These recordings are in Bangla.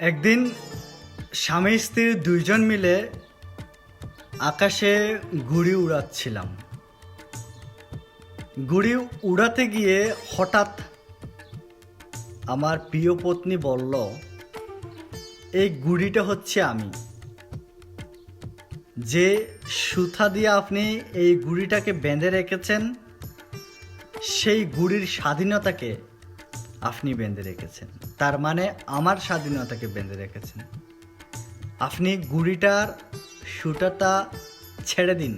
একদিন স্বামী স্ত্রী দুইজন মিলে আকাশে গুড়ি উড়াচ্ছিলাম। গুড়ি উড়াতে গিয়ে হঠাৎ আমার প্রিয় পত্নী বলল, এই গুড়িটা হচ্ছে আমি। যে সুতা দিয়ে আপনি এই গুড়িটাকে বেঁধে রেখেছেন, সেই গুড়ির স্বাধীনতাকে আপনি বেঁধে রেখেছেন। তার মানে আমার স্বাধীনতাকে বেঁধে রেখেছেন। আপনি গুড়িটার সুতাটা ছেড়ে দিন,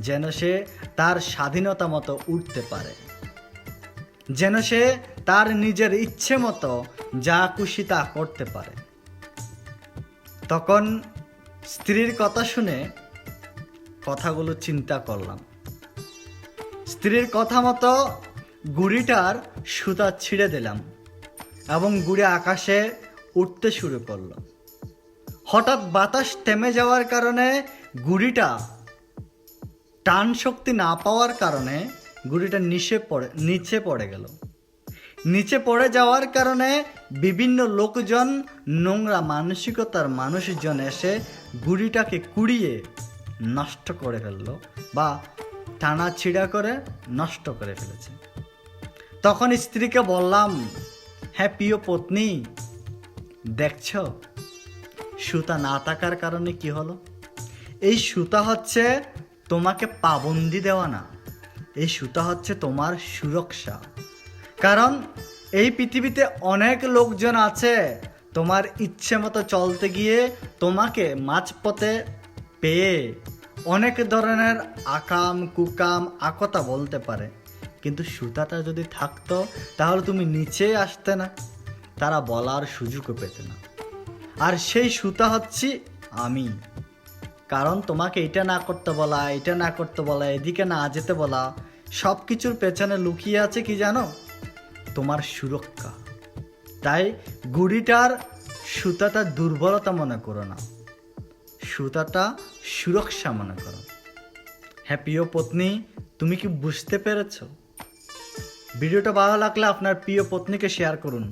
যেন সে তার স্বাধীনতা মতো উঠতে পারে। যেন সে তার নিজের ইচ্ছে মতো যা খুশি তা করতে পারে। তখন স্ত্রীর কথা শুনে কথাগুলো চিন্তা করলাম। স্ত্রীর কথা মতো গুড়িটার সুতা ছিঁড়ে দিলাম এবং গুড়ি আকাশে উঠতে শুরু করল। হঠাৎ বাতাস থেমে যাওয়ার কারণে গুড়িটা টান শক্তি না পাওয়ার কারণে গুড়িটা নিচে পড়ে নিচে পড়ে গেল। নিচে পড়ে যাওয়ার কারণে বিভিন্ন লোকজন, নোংরা মানসিকতার মানুষজন এসে গুড়িটাকে কুড়িয়ে নষ্ট করে ফেলল বা টানা ছিঁড়া করে নষ্ট করে ফেলেছে। তখন স্ত্রীকে বললাম হ্যাঁ প্রিয় পত্নী, দেখছ? সুতা না থাকার কারণে কি হলো? এই সুতা হচ্ছে তোমাকে পাবন্দি দেওয়া না। এই সুতা হচ্ছে তোমার সুরক্ষা। কারণ এই পৃথিবীতে অনেক লোকজন আছে, তোমার ইচ্ছে মতো চলতে গিয়ে তোমাকে মাঝপথে পেয়ে অনেক ধরনের আকাম, কুকাম, আকতা বলতে পারে। কিন্তু সুতাটা যদি থাকতো, তাহলে তুমি নিচে আসতে না। তারা বলার সুযোগও পেতে না। আর সেই সুতা হচ্ছি আমি। কারণ তোমাকে এটা না করতে বলা, এটা না করতে বলা, এদিকে না যেতে বলা সব কিছুর পেছনে লুকিয়ে আছে কি জানো? তোমার সুরক্ষা। তাই গুড়িটার সুতাটা দুর্বলতা মনে করো না। সুতাটা সুরক্ষা মনে করো। হ্যাঁ প্রিয় পত্নী, তুমি কি বুঝতে পেরেছ? ভিডিওটা ভালো লাগলে আপনার প্রিয় পত্নীকে শেয়ার করুন।